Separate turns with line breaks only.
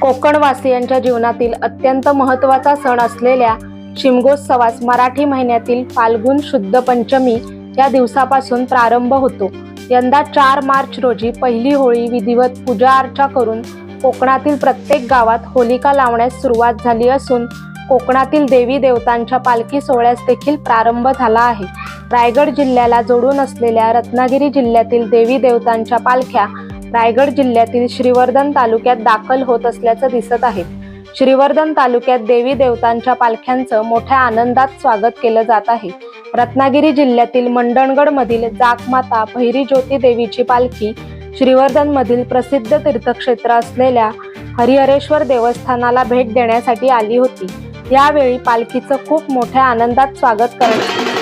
कोकणवासियांच्या जीवनातील अत्यंत महत्त्वाचा सण असलेल्या शिमगोत्सवास मराठी महिन्यातील फाल्गुन शुद्ध पंचमी या दिवसापासून प्रारंभ होतो. यंदा चार मार्च रोजी पहिली होळी विधिवत पूजा अर्चा करून कोकणातील प्रत्येक गावात होलिका लावण्यास सुरुवात झाली असून कोकणातील देवी देवतांच्या पालखी सोहळ्यास देखील प्रारंभ झाला आहे. रायगड जिल्ह्याला जोडून असलेल्या रत्नागिरी जिल्ह्यातील देवी देवतांच्या पालख्या रायगड जिल्ह्यातील श्रीवर्धन तालुक्यात दाखल होत असल्याचं दिसत आहे. श्रीवर्धन तालुक्यात देवी देवतांच्या पालख्यांचं मोठ्या आनंदात स्वागत केलं जात आहे. रत्नागिरी जिल्ह्यातील मंडणगड मधील जाकमाता भैरी ज्योती देवीची पालखी श्रीवर्धन मधील प्रसिद्ध तीर्थक्षेत्र असलेल्या हरिहरेश्वर देवस्थानाला भेट देण्यासाठी आली होती. यावेळी पालखीचं खूप मोठ्या आनंदात स्वागत करण्यात